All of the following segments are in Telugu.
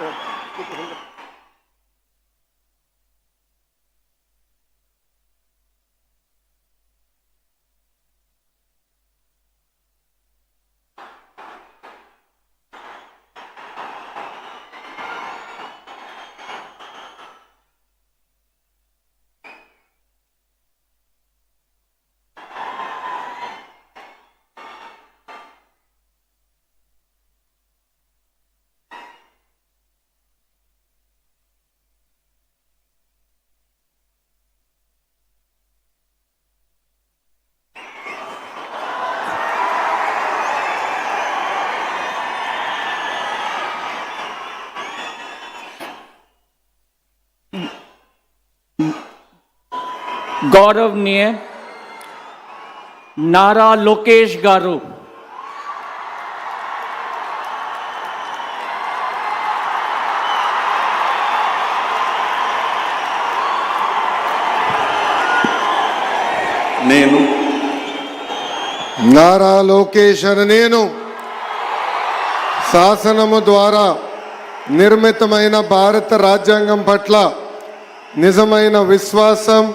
我不同意 గౌరవనీయ నారా లోకేష్ గారు. నేను. నారా లోకేష్ అని నేను శాసనము ద్వారా నిర్మితమైన భారత రాజ్యాంగం పట్ల నిజమైన విశ్వాసం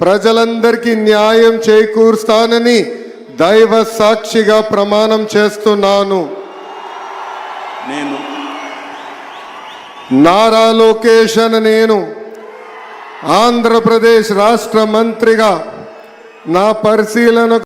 ప్రజలందరికీ న్యాయం చేకూరుస్తానని దైవ సాక్షిగా ప్రమాణం చేస్తున్నాను. నేను నారా లోకేష్ అని నేను ఆంధ్రప్రదేశ్ రాష్ట్ర మంత్రిగా నా పరిశీలన